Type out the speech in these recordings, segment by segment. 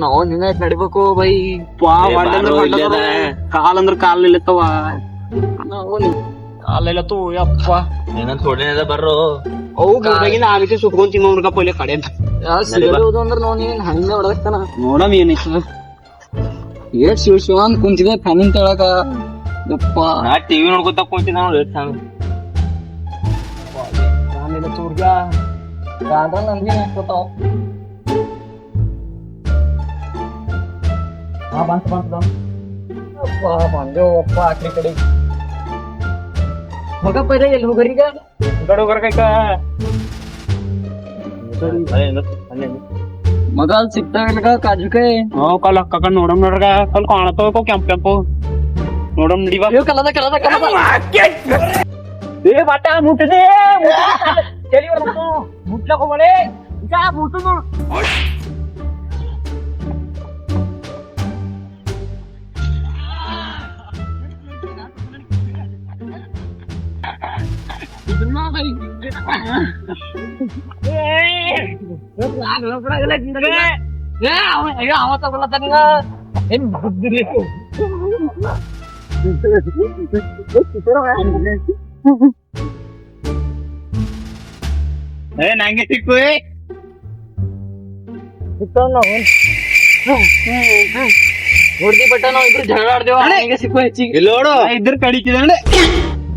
ನಾವು ನಿನ್ನ ನಡಿಬೇಕು ಬೈ. ಪಾ. ಕಾಲ್ ಅಂದ್ರ ಕಾಲ್ ನಿಲ್ಲತ್ತವ. ನಾವು ಕಾಲೆಲ್ಲತ್ತು ಯಪ್ಪ. ಏನಂತ ಹೊಡಿನದ ಬರ್ರು. ಅವು ಮುರ್ದಾಗಿಂದ ಆ ರೀತಿ ಸುಟ್ಕೊಂಡ್ ಅವ್ರ ಪೊಲೆ ಕಡೆ ಸಿಗಬಹುದು ಅಂದ್ರ ನಾವು ನೀನ್ ಹಂಗೆ ಹೊಡಕ್ತಾನ ನೋಡಮ್ ಏನಿತ್ತು ಏಟ್ ಶಿವ ಶಿವ ಅಂತ ಕುಂತಿದೆ ಫ್ಯಾನಿನ್ ತಳಕ ಯಪ್ಪ. ನಾ ಟಿವಿ ನೋಡ್ಕೊತ ಕುಂತೀನಿ ನಾವು ಲೇಟ್ ಸಾಂಗ್ ನಾನಿಲ್ಲ ಚೂರ್ಗ ಕಾದ್ರ ನಂದಿ ಅನ್ಕೋತಾವ ಹಾ ಬಂತ ಬಂತ ಅಪ್ಪ ಬಂದೇವ್ ಅಪ್ಪ ಆಕ್ರಿ ಕಡೆ ಹೋಗಪ್ಪ ಇದೆ ಎಲ್ಲಿ ಹೋಗರೀಗ ಕಡೆ ಬರ್ಬೇಕ ಮಗ ಅಲ್ಲಿ ಸಿಗ್ತಾವಿಲ್ಲ ಕಾಜುಕೆ ಹ್ಞೂ ಕಲ್ ಹಕ್ಕ ನೋಡಮ್ ನೋಡ್ರಗ ಕಲ್ ಕಾಣತ್ತವ ಕೆಂಪ್ ಕೆಂಪು ನೋಡಮ್ ನಡಿವಾ ಅಯ್ಯೋ ಕಲದ ಕಲದ ಕಲದ ಏ ಬಟ್ಟ ಮುಟ್ಟಿದೆ ಮುಟ್ಲಕ್ ಹೋಗಳೆ ಮುಟ್ಟು ಅವ ತಗೊಳತ್ತಾನ ಏನ್ ಬುದ್ಧಿರಿ ಏ ನಂಗೆ ಸಿಕ್ಕು ಹೊಡ್ದಿ ಬಟ್ಟ ನಾವು ಇಬ್ರು ಜಗಳ ಆಡ್ದೇವ ಹಂಗೆ ಸಿಕ್ಕು ಹೆಚ್ಚಿಗೆ ಇಲ್ಲಿ ನೋಡು ಇದ್ರ ಕಡಿತಿದೆ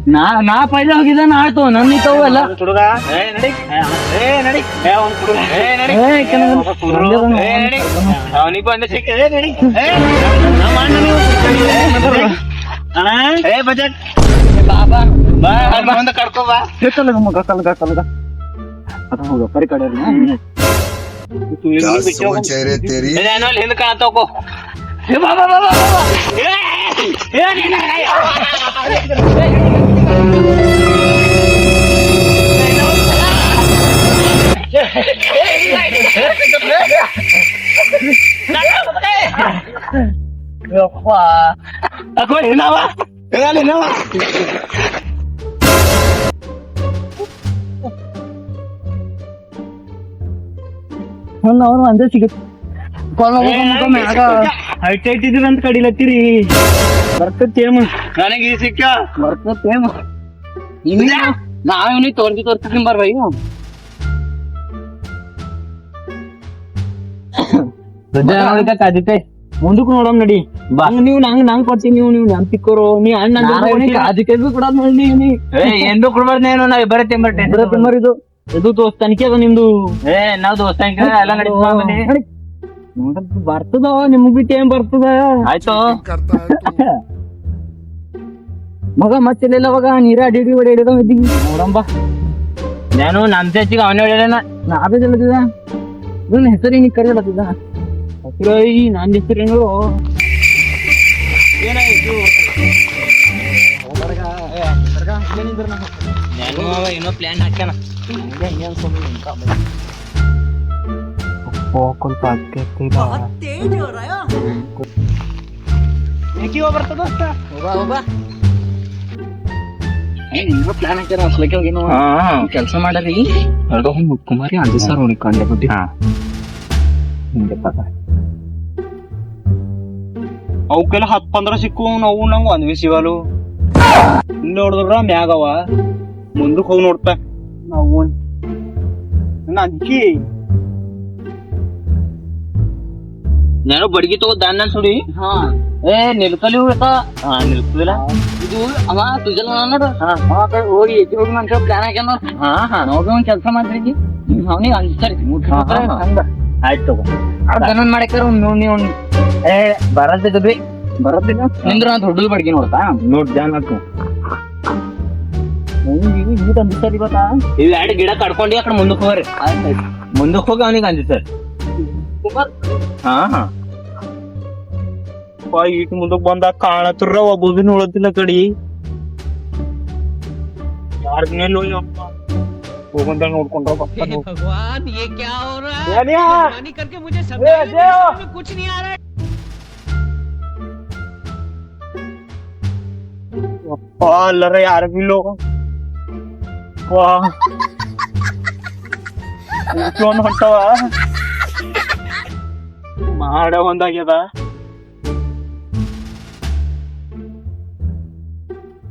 ನಾ ನಾ ಪೈಲ ಹೋಗಿದ್ದ ನಾ ಆಯ್ತು ನನ್ನ ನಿಂತವು ಎಲ್ಲ ಹುಡುಗ ಏ ನಡಿ ಏ ನಡಿ ಏ ಅವ್ನ್ ಹುಡುಗ ಏ ನಡಿ ಏ, ಕೆಳಗೆ ಏ ನಡಿ ಅವನಿಗೆ ಬಂದ ಸಿಕ್ಕಿದೆ ನಡಿ ಏ ನಮ್ಮ ಅಣ್ಣ ನೀವು ಅಣ್ಣ ಏ ಬಜೆಟ್ ಬಾಬಾ ಬಾ ಬಂದ ಕರ್ಕೊ ಬಾ ಕಲಗ ಮಗ ಕಲಗ ಕಲಗ ಅದ ಹೋಗ ಪರಿ ಕಡೆ क्या सोच है रे तेरी ಏನೋ ಅಲ್ಲಿ ಹಿಂದೆ ಕಾಣತ್ತೋಕೋ ಬಾಬಾ ಬಾಬಾ ಬಾಬಾ ಯಪ್ಪ ಅಕೋ ಏನವ ಏನವ ಒಂದು ಅವನು ಒಂದೇ ಸಿಗುತ್ತೆ ಮ್ಯಾಗ ಹೈಟ್ ಹೈಟ್ ಇದ್ರಿ ಅಂತ ಕಡಿಲತ್ತೀರಿ ಬರ್ತೇಮ ನನಗೆ ಈ ಸಿಕ್ಕ ಬರ್ತೇಮ ನಾವ್ ಇವನಿಗೆ ತೋರ್ಸಿ ತೋರ್ಸಿ ಬರ್ಬ ಕಾದಿತ್ತೆ ಮುಂದಕ್ ನೋಡಮ್ ನಡಿ. ನೀವ್ ನಂಗ್ ನಂಗ್ ಕೊಡ್ತೀನಿ ನೀವು ನೀವು ನಮ್ ತಿಕ್ಕೋರು ನೀ ಅಣ್ಣ ಅದಕ್ಕೆ ಕೂಡ ನೋಡಿ ಏನು ಕೊಡ್ಬಾರ್ದು ಏನು ನಾವ್ ಬರೇ ತಿಂಬರ್ ಬರೇ ತಿಂಬರ್ ಇದು ಇದು ದೋಸ್ತಾನಿಕೆ ಅದ ನಿಮ್ದು. ಏ ನಾವ್ ದೋಸ್ತಾನಿಕೆ ಎಲ್ಲ ನಡಿ. ಬರ್ತದ ನಿಮ್ಗ ಬಿಟ್ಟು ಏನ್ ಬರ್ತದ? ಆಯ್ತು. ಮಗ ಮತ್ತಿಲ್ಲ ಅವಾಗ ನೀರ ಅಡಿ ಹೊಡೆ ಹೊಡಿ ಹಿಡಿದ ಇದ್ದೀನಿ ನೋಡಂಬ. ನಾನು ನಮ್ಮ ಚರ್ಚಿಗೆ ಅವನೇ ಹೊಡ್ಯಾನ ನಾವೇ ತಿಳಿದಿದ ನನ್ನ ಹೆಸರು ನೀ ಕರೆಯಲತ್ತಿದ್ದ ಈ ನನ್ನ ಹೆಸರೇನು ಏನಾಯ್ತು? ನಾನು ಏನೋ ಪ್ಲಾನ್ ಹಾಕ್ಯಾನ. ಓ ದೋಸ್ತ ಪ್ಲಾನ್ ಹಾಕ್ಯಾರ ಅಸ್ಲಕ್ಕೆ ಹೋಗಿ ನಾವು ಕೆಲಸ ಮಾಡರಿ ಎರಡು ಕುಮಾರಿ ಅಂಜು ಸರ್ ಅವ್ನಿಗೆ ಕಂಡೆ ಬಿಟ್ಟು ಹಿಂಗೆ ಪದ ಅವಕ್ಕೆಲ್ಲ ಹತ್ ಪಂದ್ರ ಸಿಕ್ಕು ನಾವು ನಂಗೆ ಒಂದ್ವಿ ಸಿವಲು ನೋಡಿದ್ರ ಮ್ಯಾಗವ. ಮುಂದಕ್ಕೆ ಹೋಗಿ ನೋಡ್ತಾ ನಾವು ನನ್ನ ಅಂಕಿ ನಾನು ಬಡ್ಗಿ ತಗೋ ದಾನ್ನ ಸುಡಿ. ಹಾ. ಏ ನಿಲ್ಕಲಿ ಹೋಗ್ತಾ ಹಾ ನಿಲ್ಕುದಿಲ್ಲ. ಇದು ಅವ ತುಜಲ್ ನೋಡು. ಅವ ಆ ಕಡೆ ಹೋಗಿ ಹೋಗಿ ಮನುಷ್ಯ ಪ್ಲಾನ್ ಹಾಕ್ಯಾನ ನೋಡು. ಹಾ ಹಾ. ನಾವ್ ಒಂದ್ ಕೆಲಸ ಮಾಡ್ರಿ ಅವನಿಗೆ ಅನ್ಸರಿ. ಆಯ್ತು ತಗೋ. ಗನನ್ ಮಾಡಕ್ಕಾರ ಒಂದ್ ನೋಡಿ ಒಂದ್. ಏ ಬರದಿದ್ರಿ ಬರತ್ತಿಲ್ಲ? ನಿಂದ್ರ ಅಂತ ಬಡ್ಗಿ ನೋಡ್ತಾ? ನೋಡ್ ಜಾನ್ ಹಾಕು. ಇದು ಅಂಜಿಸ್ತಾರ ಇವತ್ತಾ? ಇವ್ ಎರಡು ಗಿಡ ಕಡ್ಕೊಂಡು ಆ ಕಡೆ ಮುಂದಕ್ಕೆ ಹೋಗ್ರಿ ಮುಂದಕ್ಕೆ ಹೋಗಿ ಅವನಿಗೆ ಅಂಜಿ ಸರ್ ಹಾ ಹಾ. ಹಾ ಈಟ್ ಮುಂದಕ್ ಬಂದಾಗ ಕಾಣತ್ರ ಒಬ್ಬ ಬಿ ನೋಡತ್ತಿಲ್ಲ ಕಡಿ ಯಾರ ಮೇಲೆ ಹೋಗಂತ ನೋಡ್ಕೊಂಡ್ರ भगवान ये क्या हो रहा है यानिया! मेहरबानी करके मुझे समझाइए मेरे समझ में कुछ नहीं आ रहा है ಅಲ್ಲರ ಯಾರ ಬಿಲ್ಲೋ ವಾ ಹೊಂಟವ ಮಾಡ ಒಂದಾಗ್ಯದ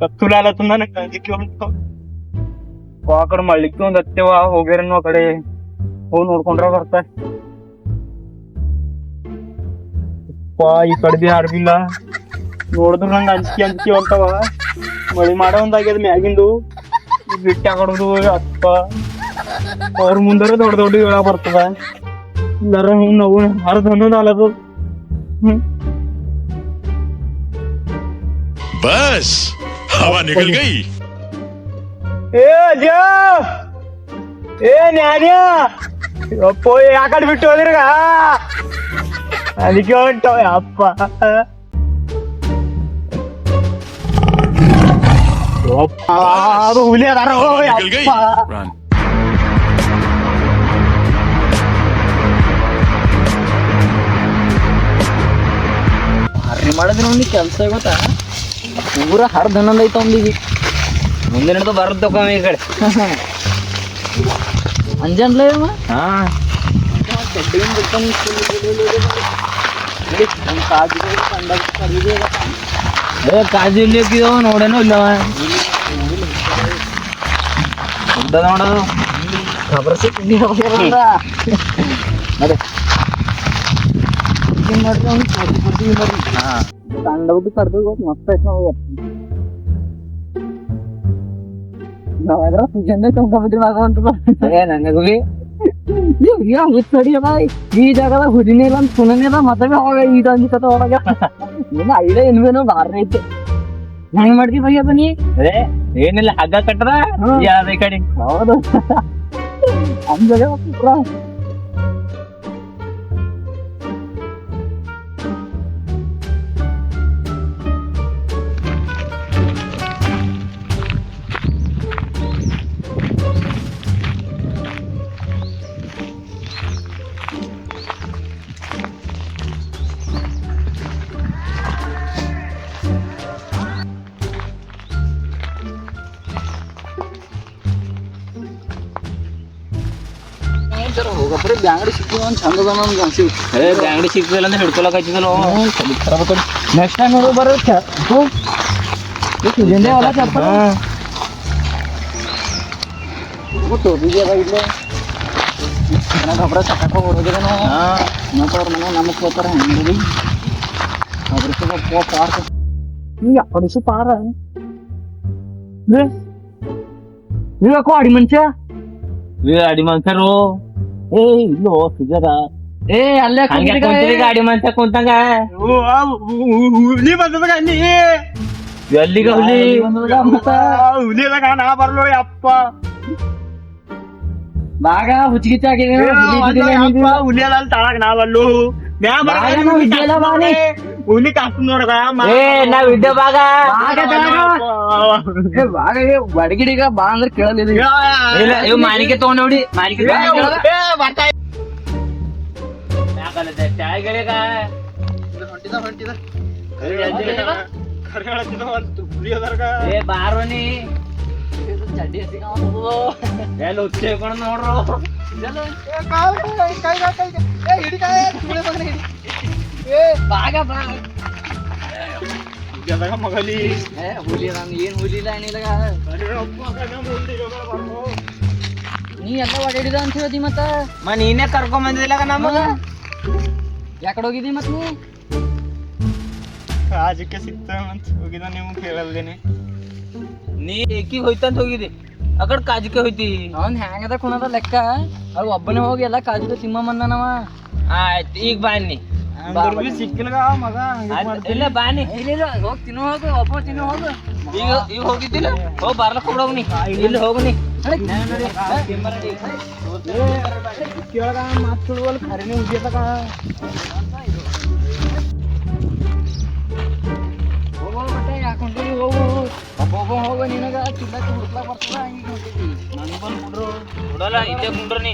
ಕತ್ತುಲಾಲತ್ತ ನನಗೆ ಅದಕ್ಕೆ ಒಂದು ಆ ಕಡೆ ಮಳ್ಳಿಕ್ಕೆ ಒಂದ್ ಹತ್ತೇವ ಹೋಗ್ಯಾರನ್ನು ಆ ಕಡೆ. ಹೋಗಿ ನೋಡ್ಕೊಂಡ್ರ ಬರ್ತ. ಈ ಕಡೆ ಬಿ ಯಾರು ನೋಡಿದ್ರ ನಂಗೆ ಅಂಜಿಕೆ ಅಂಜಿಕೆ ಹೊಂಟವ. ಮಳಿ ಮಾಡೋ ಒಂದಾಗ್ಯದ ಮ್ಯಾಗಿಂದು. ಬಿಟ್ಟಿ ಆಗೋದು ಅಪ್ಪ. ಅವ್ರ ಮುಂದರ ದೊಡ್ಡ ದೊಡ್ಡ ಹೇಳ ಬರ್ತದ. ಇಲ್ಲಾರ ಹಿಂಗ್ ನಾವು ಹರಿದ ಅನ್ನೋದು ಅಲ್ಲದು. ಹ್ಮ್. बस हवा निकल गई ಏ ಅಜ್ಜ ಏ ನ್ಯಾನ್ಯ ಅಪ್ಪ ಆ ಕಡೆ ಬಿಟ್ಟು ಹೋದ್ರಿಗ ಅದಕ್ಕೆ ಹೊಂಟವ ಅಪ್ಪ ಅಪ್ಪ, ಅದು ಹುಲಿ ಅದಾರ ಓ, निकल गई ಅಪ್ಪ. रन ಹರ್ರಿ ಮಾಡಿದ್ರೆ ಅವ್ನಿಗೆ ಕೆಲಸ ಗೊತ್ತಾ ಪೂರ ಹರ್ದ್ ಹನ್ನೊಂದು ಐತ ಅವ್ನಿಗೆ ಮುಂದೆ ನಡೆದು ಬರುತ್ತೆ ಈ ಕಡೆ ಅಂಜನ್ಲೇ ಅವ ಹಾ ಏ ಕಾಜು ಇಲ್ಲಿ ಹಾಕಿದವ ನೋಡೇನು ಇಲ್ಲವ ಉದ್ದ ನೋಡೋದು ಖಬರ್ ಸಿಕ್ಕಿ ಅದೇ ಇದನ್ನ ನೋಡ್ರಿ ಕಡ್ದು ಮಸ್ತ್ ಐತೆ ನಾವು ನಾವಾದ್ರ ಈ ಜಾಗದಾಗ ಹುಡಿನೇ ಇಲ್ಲ ಅಂತ ಸುನನೇ ಇಲ್ಲ ಮತ್ತೆ ಬಿ ಅವಾಗ ಇದು ಅಂಜಿಕತ ಒಳಗ ಏನು ಐಡಿಯಾ ಇಲ್ವೇನೋ ಬಾರಿ ಐತೆ ಹೆಂಗ್ ಮಾಡ್ತಿ ಬಯ್ಯ ಬನ್ನಿ ಏ ಏನಿಲ್ಲ ಹಗ್ಗ ಹ್ಮ್. ಯಾವ್ದು ಈ ಕಡೆ ಹೌದು ಅಂಜಗೆ ಪುರ ಹೋಗಪ್ರಿ ಬ್ಯಾಂಗಡಿ ಸಿಕ್ಕಿ ಒಂದ್ ಚಂದ ಅದ ನಮ್ಗೆ ಅನ್ಸಿ ಏ ಬ್ಯಾಂಗಡಿ ಸಿಕ್ಕಿಲ್ಲ ಅಂತ ಹಿಡ್ಕೊಳಕ್ ನೆಕ್ಸ್ಟ್ ಟೈಮ್ ನೋಡು ಬರೋ ಹೊಲ ಚಪ್ಪಲ್? ಇಲ್ಲೇ ಸಕ್ಕಕ್ಕೆ ಮನೆ ನಮಗೆ ಹೋಗ್ತಾರೆ ಹೆಂಗೆ ಪಾರ್ಕ್ ಅಡಿಸು ಪಾರ ಈಗ ಕೋಡಿ ಮನುಷ್ಯ. ಅಡಿ ಮನ್ಸರು ಏ ಇಲ್ಲೋ ಸಿಗದ ಏ ಅಲ್ಲೇ ಹಂಗೆ ಕುಂತಿರಿ ಗಾಡಿ ಮಂತ ಕುಂತಂಗ. ಹುಲಿ ಬಂದದ ನೀ. ಎಲ್ಲಿಗ ಹುಲಿ? ಹುಲಿ ಅದಾಗ ನಾ ಬರ್ಲೋ ಅಪ್ಪ ಬಾಗ ಹುಚ್ಚಿಗಿಚ್ಚ ಆಗಿದೆ ಏ, ಅಪ್ಪ, ಹುಲಿ ಅಲ್ಲಿ ನಾ ನಾವಲ್ಲು ಮ್ಯಾ ಬರ ಬಾಗ ನಾವು ಇದ್ದೆಲ್ಲ ಬಾನಿ. ಹುಲಿ ಕಾಸ್ತು ನೋಡಗ ಏ ನಾವ್ ಇದ್ದ ಭಾಗ ಬಾಗ ಏ ಬಾಗ ಏ ಬಡಗಿಡಿಗ ಬಾ ಅಂದ್ರೆ ಕೇಳಲಿಲ್ಲ ಇಲ್ಲ ಇವ್ ಮಾನಿಕೆ ತಗೊಂಡ್ ನೋಡಿ ಮಾನಿಕೆ ಏ ಬಾರೋನಿ ಚಡ್ಡಿ ಸಿಗಾವದು. ಎಲ್ಲಿ ಹುಚ್ಚ ಹಿಡ್ಕೊಂಡ್ ನೋಡ್ರು ಬಾಗ ಬಾಗ ಮಗಲಿ ಏ ಹುಲಿ ನಾನು ಏನ್ ಹುಲಿ ಇಲ್ಲ ಏನಿಲ್ಲ ನೀ ಎಲ್ಲ ಓಡಾಡಿದ ಅಂತ ಹೇಳ್ದಿ ಮತ್ತ ಮ ನೀನೇ ಕರ್ಕೊಂಡ್ ಬಂದಿಲ್ಲ ನಮಗ ಯಾಕಡೆ ಹೋಗಿದಿ ಮತ್ ನೀ ಕಾಜಕ್ಕೆ ಸಿಗ್ತಾವಂತ ಹೋಗಿದ ನೀವು ಕೇಳಲ್ದೇನೆ ನೀ ಏಕಿಗ್ ಹೋಯ್ತಂತ ಹೋಗಿದಿ ಆ ಕಡೆ ಕಾಜಿಕೆ ಹೋಯ್ತಿ ಅವನ್ ಹ್ಯಾಂಗದ ಕುಣದ ಲೆಕ್ಕ ಅವ್ ಒಬ್ಬನೇ ಹೋಗಿ ಎಲ್ಲ ಕಾಜು ತಿಮ್ಮ ಬಂದನವ ಆಯ್ತು ಈಗ ಬಾನಿ ಅಂದ್ರ ಬಿ ಸಿಕ್ಕಿಲ್ಗ ಮಗ ಹಂಗೆ ಆಯ್ತ್, ಇಲ್ಲ ಬಾನಿ ಇಲ್ಲ ಇಲ್ಲ ಹೋಗಿ ತಿನ್ನು ಹೋಗು ಒಬ್ಬ ತಿನ್ನು ಹೋಗು ಈಗ ಈಗ ಹೋಗಿದ್ದಿಲ್ಲ ಹೋಗ್ ಬರ್ಲಕ್ ಕೊಡೋಗ್ನಿ ಇಲ್ಲಿ ಹೋಗ್ನಿ ಕೇಳಗ ಮಾತು ತುಳುವಲ್ ಖರೇನೆ ನಿನಗ ಚಿಲ್ಲಕ್ಕೆ ಹುಡ್ಕ್ಲಾಕ್ ಬರ್ತದ ಹಿಂಗೆ ಹೊಂಟಿದ್ದಿ ನನ್ ಬಂದ್ ಕುಂಡ್ರು. ಕೊಡಲ್ಲ ಇಲ್ಲೇ ಕುಂಡ್ರು ನೀ.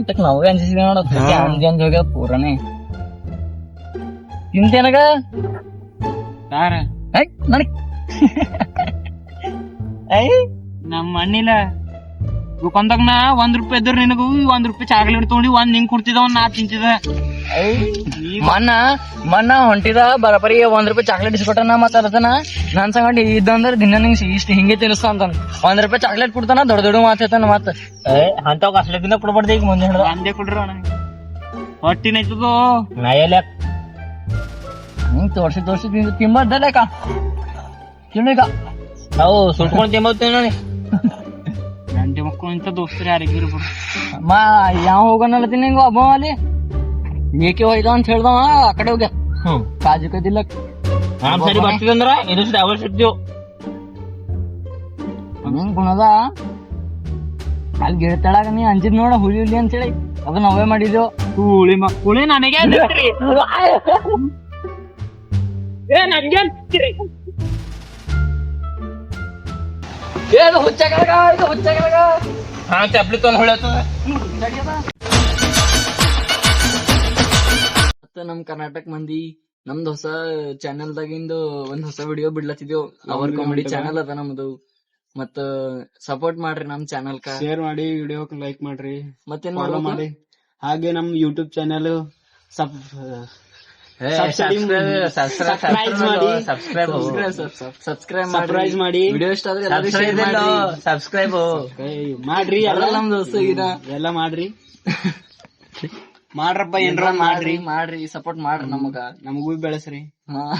ಇದಕ್ಕೆ ನಾವು ಅಂಜಿಸಿದ ನೋಡ ಅಂಜಿ ಅಂಜಿ ಹೋಗ್ಯದ ಪೂರನೇ. ತಿಂತೇನಗ ಯಾರ? ನನಗ್. ನಮ್ಮ ಅಣ್ಣಿಲ್ಲ ದುಕಾನ್ದಾಗ ನಾ ಒಂದ್ ರೂಪಾಯಿ ಇದ್ರ ನಿನಗೂ ಒಂದ್ ರೂಪಾಯಿ ಚಾಕ್ಲೇಟ್ ತಗೊಂಡಿ ಒಂದ್ ನಿಂಗ್ ಕೊಡ್ತಿದ ಒಂದ್ ನಾ ತಿಂತಿದ ಮನ್ನ ಮನ್ನ ಹೊಂಟಿದ ಬರಬರಿ ಒಂದ್ ರೂಪಾಯಿ ಚಾಕ್ಲೇಟ್ ಇಸ್ಕೊಟ್ಟನ ಮಾತಾಡತನ ನನ್ ಸಂಗಡ ಇದ್ದಂದ್ರ ದಿನ ನಿಂಗ್ ಇಷ್ಟ ಹಿಂಗೆ ತಿನ್ನಿಸ್ತಾ ಅಂತ ಒಂದ್ ರೂಪಾಯಿ ಚಾಕ್ಲೇಟ್ ಕೊಡ್ತಾನ ದೊಡ್ಡ ದೊಡ್ಡ ಮಾತಾಡ್ತಾನ ಮತ್ತ. ಅಂತ ದಿನ ಕೊಡ್ಬಾರ್ದು ಈಗ ಮುಂದೆ ಹಿಡ್ದ ಅಂದೇ ಕೊಡ್ರ ಹೊಟ್ಟಿನೈತದೋ ನಾ ಎಲ್ಲಿ ಹಿಂಗ್ ತೋರ್ಸಿ ತೋರ್ಸಿ ತಿಂಬದ್ದಲ್ಲಕ ತಿನ್ನೀಗ ನಾವು ಸುಟ್ಕೊಂಡ್ ತಿಂಬೋತೀನಿ ನೋಡಿ ಗಂಟೆ ಮಕ್ಕಳು ಇಂತ ದೋಸ್ತರು ಯಾರಿಗಿರ್ಬೋದು ಮಾ ಯಾವ ಹೋಗೋನಲ್ಲತ್ತೀನಿ ಹಿಂಗ ಒಬ್ಬ ಅಲ್ಲಿ ಏಕೆ ಹೋಯ್ದ ಅಂತ ಹೇಳ್ದವ ಆ ಕಡೆ ಹೋಗ್ಯ ಹ್ಮ್ ಕಾಜು ಕದಿಲ್ಲ ನಾನ್ ಸರಿ ಬರ್ತಿದಂದ್ರ ಇನ್ನೊಂದ್ ಸರಿ ಅವರ್ ಸಿಗ್ತೀವಿ ಹಂಗ್ ಗುಣದ ಅಲ್ಲಿ ಗಿಡ ತಳಗ ನೀ ಅಂಜಿದ್ ನೋಡ ಹುಲಿ ಹುಲಿ ಅಂತೇಳಿ ಅದು ನಾವೇ ಮಾಡಿದ್ವು ಹುಳಿ ಮಕ್ಕಳು ನನಗೆ ಅಂದಿತ್ರಿ. ಏ ನನ್ಗೆ ಅಂತಿತ್ರಿ. ಇದು ಹುಚ್ಚ ಕೆಳಗ ಇದು ಹುಚ್ಚ ಕೆಳಗ. ಹಾ ಚಪ್ಲಿ ತೊಂದು ಹೊಳ್ಯಾತ ಮತ್ತ ನಮ್ ಕರ್ನಾಟಕ ಮಂದಿ ನಮ್ದು ಹೊಸ ಚಾನೆಲ್ ದಾಗಿಂದು ಒಂದ್ ಹೊಸ ವಿಡಿಯೋ ಬಿಡ್ಲತ್ತಿದ್ಯೋ. ಅವರ್ ಕಾಮಿಡಿ ಚಾನೆಲ್ ಅದ ನಮ್ದು. ಮತ್ತ ಸಪೋರ್ಟ್ ಮಾಡ್ರಿ ನಮ್ ಚಾನೆಲ್ ಕ. ಶೇರ್ ಮಾಡಿ ವಿಡಿಯೋ ಲೈಕ್ ಮಾಡ್ರಿ. ಮತ್ತೇನ್ ಫಾಲೋ ಮಾಡಿ. ಹಾಗೆ ನಮ್ ಯೂಟ್ಯೂಬ್ ಚಾನೆಲ್ ಸಬ್ ಸಬ್ಸ್ಕ್ರೈಬ್ ಮಾಡಿ. ವಿಡಿಯೋ ಇಷ್ಟ. ಸಬ್ಸ್ಕ್ರೈಬ್ ಮಾಡ್ರಿ ಎಲ್ಲ. ಎಲ್ಲ ನಮ್ ದೋಸ್ತ ಎಲ್ಲ ಮಾಡ್ರಿ. ಮಾಡ್ರಪ್ಪ ಏನ್ರ ಮಾಡ್ರಿ ಮಾಡ್ರಿ. ಸಪೋರ್ಟ್ ಮಾಡ್ರಿ ನಮಗ. ನಮಗೂ ಬೆಳೆಸ್ರಿ. ಹಾ.